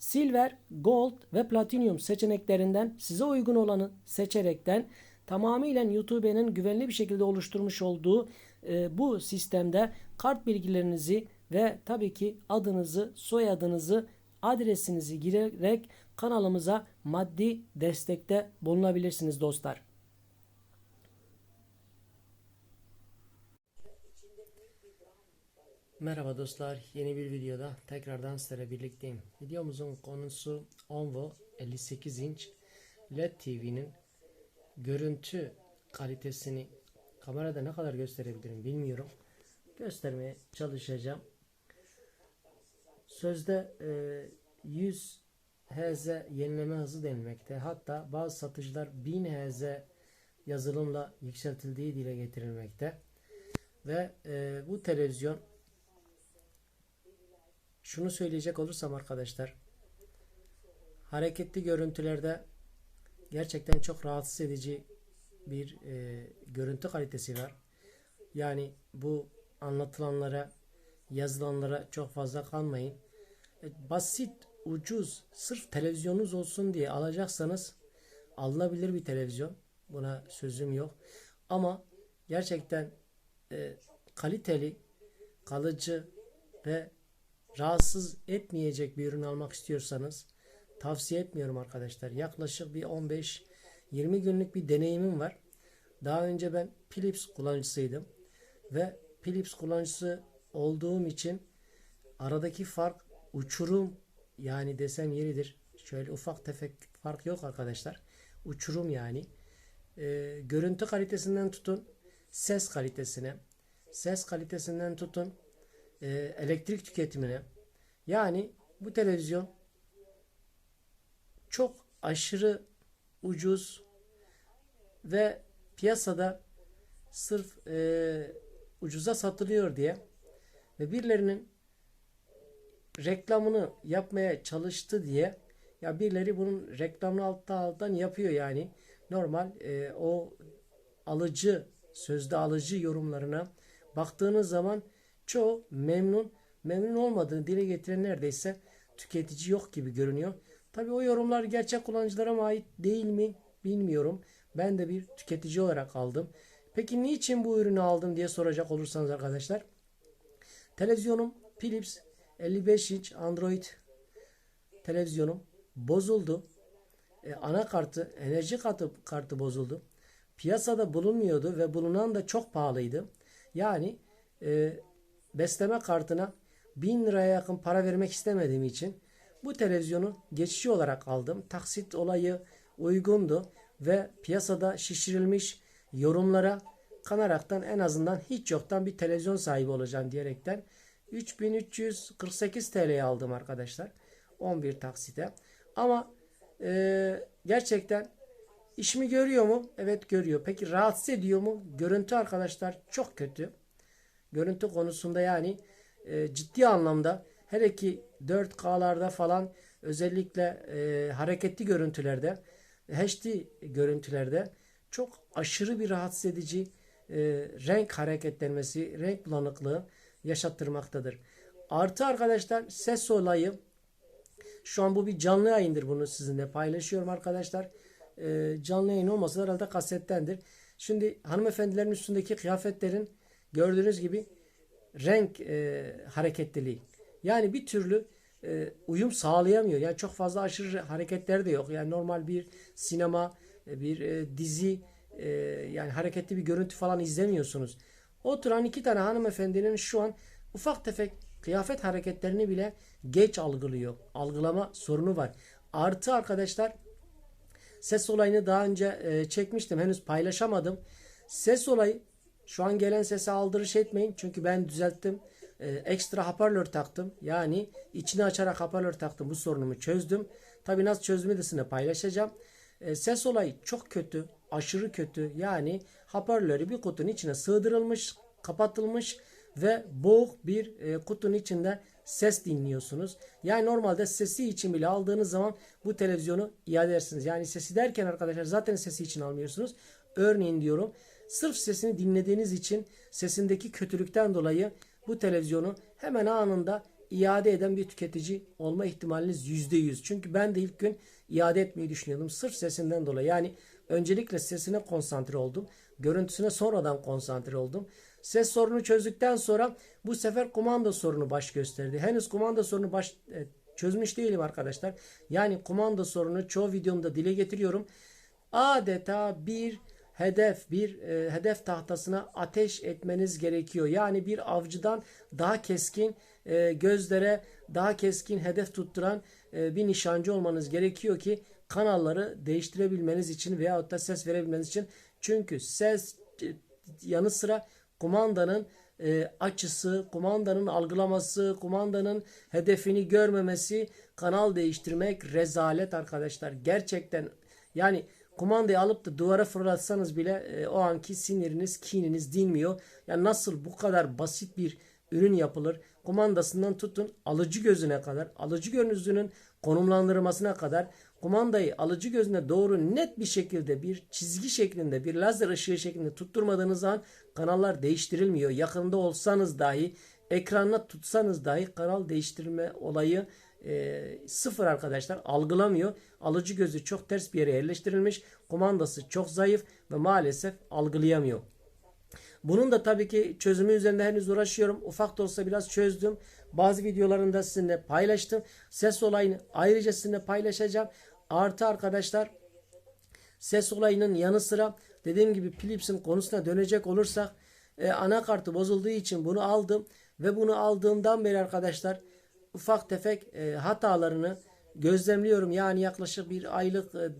Silver, Gold ve Platinum seçeneklerinden size uygun olanı seçerekten tamamıyla YouTube'nin güvenli bir şekilde oluşturmuş olduğu e, bu sistemde kart bilgilerinizi ve tabii ki adınızı, soyadınızı, adresinizi girerek kanalımıza maddi destekte bulunabilirsiniz dostlar. Merhaba dostlar, yeni bir videoda tekrardan sizlerle birlikteyim. Videomuzun konusu Onvo 58 inç LED TV'nin görüntü kalitesini kamerada ne kadar gösterebilirim bilmiyorum. Göstermeye çalışacağım. Sözde e, 100 Hz yenileme hızı denilmekte. Hatta bazı satıcılar 1000 Hz yazılımla yükseltildiği dile getirilmekte. Ve e, bu televizyon şunu söyleyecek olursam arkadaşlar hareketli görüntülerde gerçekten çok rahatsız edici bir e, görüntü kalitesi var. Yani bu anlatılanlara yazılanlara çok fazla kalmayın. E, basit, ucuz, sırf televizyonunuz olsun diye alacaksanız alınabilir bir televizyon. Buna sözüm yok. Ama gerçekten e, kaliteli, kalıcı ve rahatsız etmeyecek bir ürün almak istiyorsanız tavsiye etmiyorum arkadaşlar. Yaklaşık bir 15-20 günlük bir deneyimim var. Daha önce ben Philips kullanıcısıydım ve Philips kullanıcısı olduğum için aradaki fark uçurum yani desem yeridir. Şöyle ufak tefek fark yok arkadaşlar. Uçurum yani. Ee, görüntü kalitesinden tutun ses kalitesine, ses kalitesinden tutun e, elektrik tüketimine. Yani bu televizyon çok aşırı ucuz ve piyasada sırf e, ucuza satılıyor diye ve birilerinin reklamını yapmaya çalıştı diye ya birileri bunun reklamını altta alttan yapıyor yani normal e, o alıcı sözde alıcı yorumlarına baktığınız zaman çoğu memnun, memnun olmadığını dile getiren neredeyse tüketici yok gibi görünüyor. Tabii o yorumlar gerçek kullanıcılara mı ait değil mi bilmiyorum. Ben de bir tüketici olarak aldım. Peki niçin bu ürünü aldım diye soracak olursanız arkadaşlar. Televizyonum Philips 55 inç Android televizyonum bozuldu. E, anakartı, enerji kartı, kartı bozuldu. Piyasada bulunmuyordu ve bulunan da çok pahalıydı. Yani e, besleme kartına 1000 liraya yakın para vermek istemediğim için bu televizyonu geçici olarak aldım. Taksit olayı uygundu ve piyasada şişirilmiş yorumlara kanaraktan en azından hiç yoktan bir televizyon sahibi olacağım diyerekten 3348 TL'ye aldım arkadaşlar. 11 taksite. Ama e, gerçekten işimi görüyor mu? Evet görüyor. Peki rahatsız ediyor mu? Görüntü arkadaşlar çok kötü görüntü konusunda yani e, ciddi anlamda hele ki 4K'larda falan özellikle e, hareketli görüntülerde HD görüntülerde çok aşırı bir rahatsız edici e, renk hareketlenmesi, renk bulanıklığı yaşattırmaktadır. Artı arkadaşlar ses olayı şu an bu bir canlı yayındır bunu sizinle paylaşıyorum arkadaşlar. E, canlı yayın olmasa herhalde kasettendir. Şimdi hanımefendilerin üstündeki kıyafetlerin Gördüğünüz gibi renk e, hareketliliği. Yani bir türlü e, uyum sağlayamıyor. Yani çok fazla aşırı hareketler de yok. Yani normal bir sinema, e, bir e, dizi e, yani hareketli bir görüntü falan izlemiyorsunuz. Oturan iki tane hanımefendinin şu an ufak tefek kıyafet hareketlerini bile geç algılıyor. Algılama sorunu var. Artı arkadaşlar ses olayını daha önce e, çekmiştim. Henüz paylaşamadım. Ses olayı şu an gelen sese aldırış etmeyin. Çünkü ben düzelttim. Ee, ekstra hoparlör taktım. Yani içini açarak hoparlör taktım. Bu sorunumu çözdüm. Tabi nasıl çözdüğümü de sizinle paylaşacağım. E, ses olayı çok kötü, aşırı kötü. Yani hoparlörü bir kutunun içine sığdırılmış, kapatılmış ve boğuk bir e, kutunun içinde ses dinliyorsunuz. Yani normalde sesi için bile aldığınız zaman bu televizyonu iade edersiniz. Yani sesi derken arkadaşlar zaten sesi için almıyorsunuz. Örneğin diyorum sırf sesini dinlediğiniz için sesindeki kötülükten dolayı bu televizyonu hemen anında iade eden bir tüketici olma ihtimaliniz %100. Çünkü ben de ilk gün iade etmeyi düşünüyordum. Sırf sesinden dolayı. Yani öncelikle sesine konsantre oldum. Görüntüsüne sonradan konsantre oldum. Ses sorunu çözdükten sonra bu sefer kumanda sorunu baş gösterdi. Henüz kumanda sorunu baş e, çözmüş değilim arkadaşlar. Yani kumanda sorunu çoğu videomda dile getiriyorum. Adeta bir hedef, bir e, hedef tahtasına ateş etmeniz gerekiyor. Yani bir avcıdan daha keskin e, gözlere daha keskin hedef tutturan e, bir nişancı olmanız gerekiyor ki kanalları değiştirebilmeniz için veyahut da ses verebilmeniz için. Çünkü ses e, yanı sıra kumandanın e, açısı, kumandanın algılaması, kumandanın hedefini görmemesi, kanal değiştirmek rezalet arkadaşlar. Gerçekten yani kumandayı alıp da duvara fırlatsanız bile e, o anki siniriniz, kininiz dinmiyor. Yani nasıl bu kadar basit bir ürün yapılır? Kumandasından tutun alıcı gözüne kadar, alıcı gözünün konumlandırmasına kadar kumandayı alıcı gözüne doğru net bir şekilde bir çizgi şeklinde bir lazer ışığı şeklinde tutturmadığınız zaman kanallar değiştirilmiyor. Yakında olsanız dahi ekranla tutsanız dahi kanal değiştirme olayı e, sıfır arkadaşlar algılamıyor. Alıcı gözü çok ters bir yere yerleştirilmiş. Kumandası çok zayıf ve maalesef algılayamıyor. Bunun da tabii ki çözümü üzerinde henüz uğraşıyorum. Ufak da olsa biraz çözdüm. Bazı videolarında sizinle paylaştım. Ses olayını ayrıca sizinle paylaşacağım. Artı arkadaşlar ses olayının yanı sıra dediğim gibi Philips'in konusuna dönecek olursak e, anakartı bozulduğu için bunu aldım ve bunu aldığımdan beri arkadaşlar ufak tefek e, hatalarını gözlemliyorum. Yani yaklaşık bir aylık e,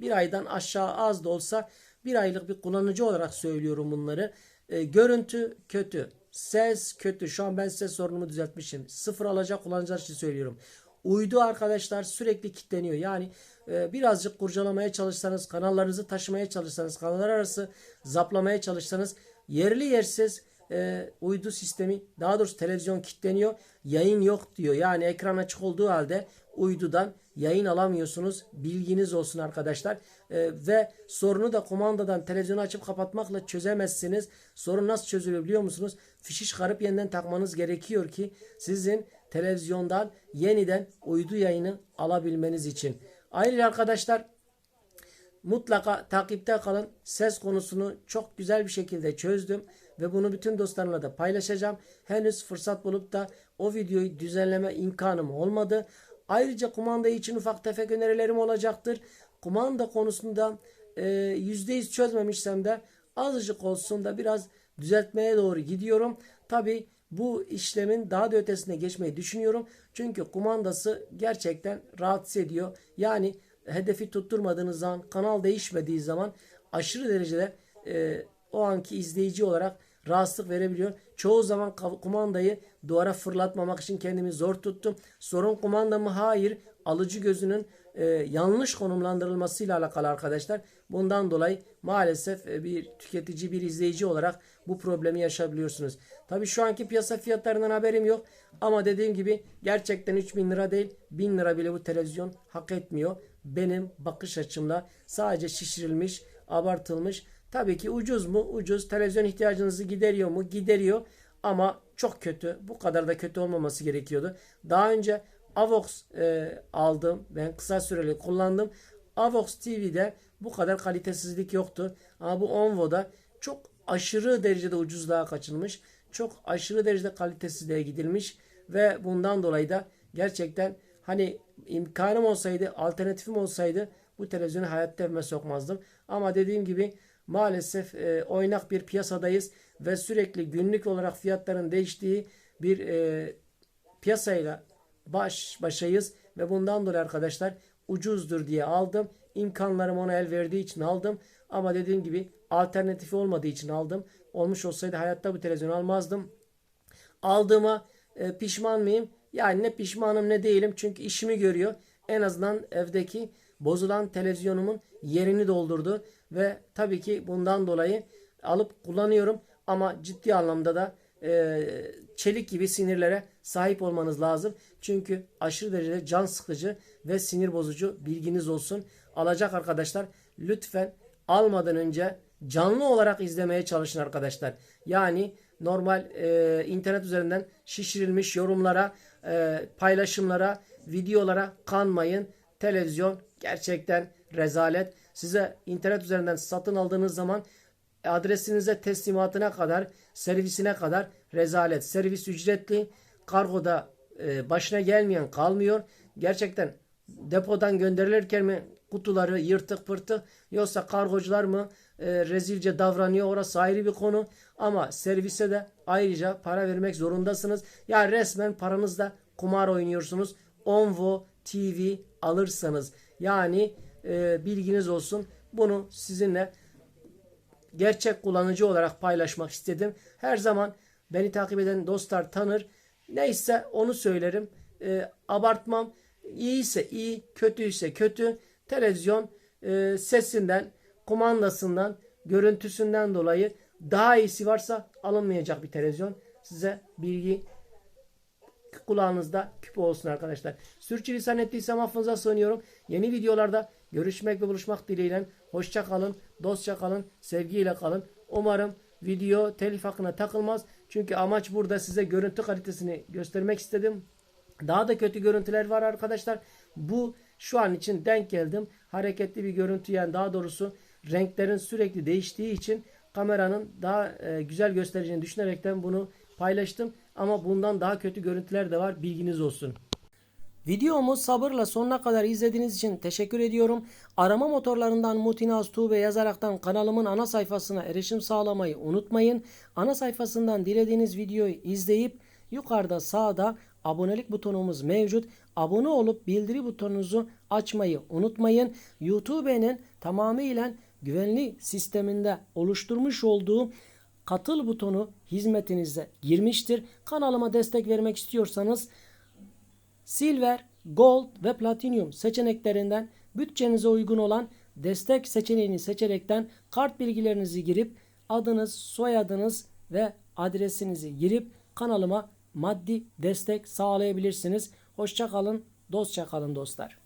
bir aydan aşağı az da olsa bir aylık bir kullanıcı olarak söylüyorum bunları. E, görüntü kötü. Ses kötü. Şu an ben ses sorunumu düzeltmişim. Sıfır alacak kullanıcılar için söylüyorum. Uydu arkadaşlar sürekli kilitleniyor. Yani e, birazcık kurcalamaya çalışsanız, kanallarınızı taşımaya çalışsanız, kanallar arası zaplamaya çalışsanız yerli yersiz e, uydu sistemi daha doğrusu televizyon kilitleniyor. Yayın yok diyor. Yani ekran açık olduğu halde uydudan yayın alamıyorsunuz. Bilginiz olsun arkadaşlar. E, ve sorunu da kumandadan televizyonu açıp kapatmakla çözemezsiniz. Sorun nasıl çözülüyor biliyor musunuz? Fişi çıkarıp yeniden takmanız gerekiyor ki sizin televizyondan yeniden uydu yayını alabilmeniz için. Ayrıca arkadaşlar mutlaka takipte kalın. Ses konusunu çok güzel bir şekilde çözdüm ve bunu bütün dostlarımla da paylaşacağım. Henüz fırsat bulup da o videoyu düzenleme imkanım olmadı. Ayrıca kumanda için ufak tefek önerilerim olacaktır. Kumanda konusunda e, %100 çözmemişsem de azıcık olsun da biraz düzeltmeye doğru gidiyorum. Tabi bu işlemin daha da ötesine geçmeyi düşünüyorum. Çünkü kumandası gerçekten rahatsız ediyor. Yani hedefi tutturmadığınız zaman, kanal değişmediği zaman aşırı derecede e, o anki izleyici olarak rahatsızlık verebiliyor. Çoğu zaman kumandayı duvara fırlatmamak için kendimi zor tuttum. Sorun kumanda mı? Hayır. Alıcı gözünün e, yanlış konumlandırılmasıyla alakalı arkadaşlar. Bundan dolayı maalesef e, bir tüketici, bir izleyici olarak bu problemi yaşayabiliyorsunuz. Tabii şu anki piyasa fiyatlarından haberim yok. Ama dediğim gibi gerçekten 3000 lira değil 1000 lira bile bu televizyon hak etmiyor. Benim bakış açımla sadece şişirilmiş, abartılmış Tabii ki ucuz mu? Ucuz. Televizyon ihtiyacınızı gideriyor mu? Gideriyor. Ama çok kötü. Bu kadar da kötü olmaması gerekiyordu. Daha önce Avox e, aldım. Ben kısa süreli kullandım. Avox TV'de bu kadar kalitesizlik yoktu. Ama bu Onvo'da çok aşırı derecede ucuzluğa kaçılmış. Çok aşırı derecede kalitesizliğe gidilmiş. Ve bundan dolayı da gerçekten hani imkanım olsaydı, alternatifim olsaydı bu televizyonu hayatta evime sokmazdım. Ama dediğim gibi maalesef e, oynak bir piyasadayız ve sürekli günlük olarak fiyatların değiştiği bir e, piyasayla baş başayız ve bundan dolayı arkadaşlar ucuzdur diye aldım. İmkanlarım ona el verdiği için aldım. Ama dediğim gibi alternatifi olmadığı için aldım. Olmuş olsaydı hayatta bu televizyonu almazdım. Aldığıma e, pişman mıyım? Yani ne pişmanım ne değilim çünkü işimi görüyor. En azından evdeki bozulan televizyonumun yerini doldurdu ve tabii ki bundan dolayı alıp kullanıyorum ama ciddi anlamda da e, çelik gibi sinirlere sahip olmanız lazım. Çünkü aşırı derecede can sıkıcı ve sinir bozucu bilginiz olsun. Alacak arkadaşlar lütfen almadan önce canlı olarak izlemeye çalışın arkadaşlar. Yani normal e, internet üzerinden şişirilmiş yorumlara, e, paylaşımlara, videolara kanmayın. Televizyon gerçekten rezalet. Size internet üzerinden satın aldığınız zaman adresinize teslimatına kadar, servisine kadar rezalet. Servis ücretli. Kargoda e, başına gelmeyen kalmıyor. Gerçekten depodan gönderilirken mi kutuları yırtık pırtık yoksa kargocular mı e, rezilce davranıyor orası ayrı bir konu ama servise de ayrıca para vermek zorundasınız. Yani resmen paranızla kumar oynuyorsunuz. Onvo TV alırsanız yani e, bilginiz olsun bunu sizinle gerçek kullanıcı olarak paylaşmak istedim. Her zaman beni takip eden dostlar tanır. Neyse onu söylerim. E, abartmam. İyiyse iyi, kötüyse kötü. Televizyon e, sesinden, kumandasından, görüntüsünden dolayı daha iyisi varsa alınmayacak bir televizyon. Size bilgi kulağınızda küpe olsun arkadaşlar. Sürçülisan ettiysem affınıza sığınıyorum. Yeni videolarda görüşmek ve buluşmak dileğiyle. Hoşça kalın, dostça kalın, sevgiyle kalın. Umarım video telif hakkına takılmaz. Çünkü amaç burada size görüntü kalitesini göstermek istedim. Daha da kötü görüntüler var arkadaşlar. Bu şu an için denk geldim. Hareketli bir görüntü yani daha doğrusu renklerin sürekli değiştiği için kameranın daha e, güzel göstereceğini düşünerekten bunu paylaştım. Ama bundan daha kötü görüntüler de var. Bilginiz olsun. Videomu sabırla sonuna kadar izlediğiniz için teşekkür ediyorum. Arama motorlarından Mutinaz Tuğbe yazaraktan kanalımın ana sayfasına erişim sağlamayı unutmayın. Ana sayfasından dilediğiniz videoyu izleyip yukarıda sağda abonelik butonumuz mevcut. Abone olup bildiri butonunuzu açmayı unutmayın. YouTube'nin tamamıyla güvenli sisteminde oluşturmuş olduğu katıl butonu hizmetinize girmiştir. Kanalıma destek vermek istiyorsanız Silver, Gold ve Platinum seçeneklerinden bütçenize uygun olan destek seçeneğini seçerekten kart bilgilerinizi girip adınız, soyadınız ve adresinizi girip kanalıma maddi destek sağlayabilirsiniz. Hoşça kalın, dostça kalın dostlar.